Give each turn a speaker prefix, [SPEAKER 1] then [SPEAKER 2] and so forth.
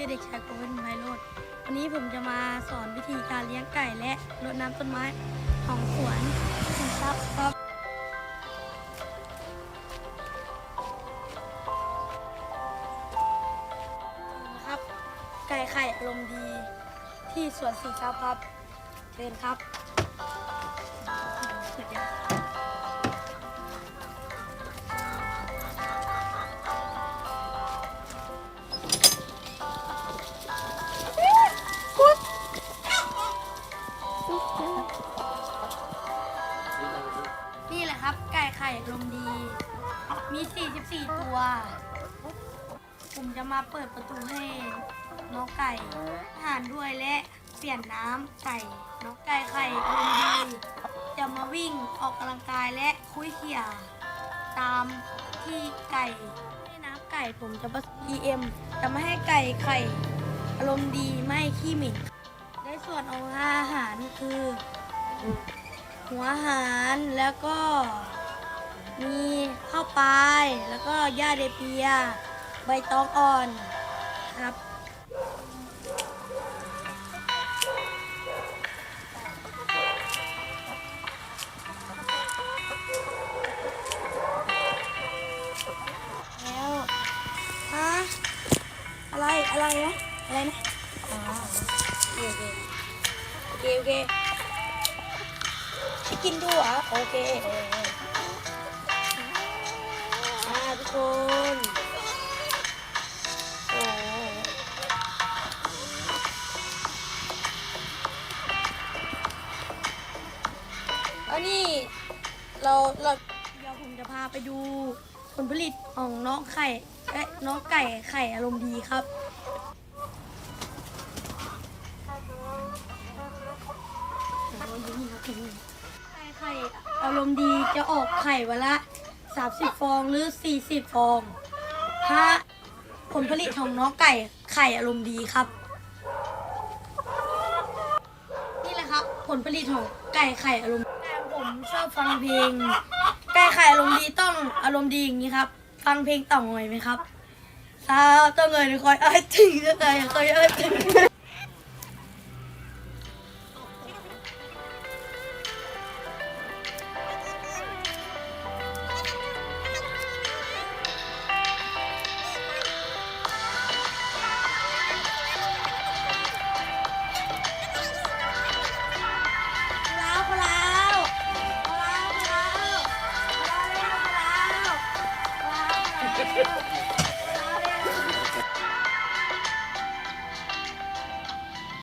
[SPEAKER 1] ชื่อเด็กชายโกวินไพโรธวันนี้ผมจะมาสอนวิธีการเลี้ยงไก่และรดน้ำต้นไม้ของสวนครับครับ ครับ ไก่ไข่อารมดีที่สวนสีครับครับเชิญครับ ไก่ไข่ลมณ์ดี มี 44 ตัว ผมจะมาเปิดประตูให้น้องไก่อาหารด้วยและเปลี่ยนน้ำใส่น้องไก่ไข่ลมณ์ดี จะมาวิ่งออกกำลังกายและคุยเขี่ยตามที่ไก่ให้น้ำไก่ผมจะผสม EM จะไม่ให้ไก่ไข่อารมณ์ดีไม่ขี้เหม็นในส่วนของอาหารคือ หัวอาหารแล้วก็ ปาย แล้วก็หญ้าเดเปีย ใบตองอ่อนครับ แล้วฮะอะไร อะไรนะ อะไรนะอ๋อโอเคโอเคโอเคให้กินดูเหรอโอเค คนโอ้อันนี้เราเราเดี๋ยวผมจะพาไปดูผลผลิตของน้องไข่เอ๊ะน้องไก่ไข่อารมณ์ดีครับไข่ไข่อารมณ์ดีจะออกไข่วันละ 30 ฟองหรือ 40 ฟองถ้าผลผลิตของน้องไก่ไข่อารมณ์ดีครับ นี่แหละครับ ผลผลิตของไก่ไข่อารมณ์แต่ผมชอบฟังเพลง ไก่ไข่อารมณ์ดีต้องอารมณ์ดีอย่างนี้ครับ ฟังเพลงต่องหน่อยไหมครับสาต้องเงยคอยเอ้ยถึงจะไงคอยเอ้ยถึง Thank you.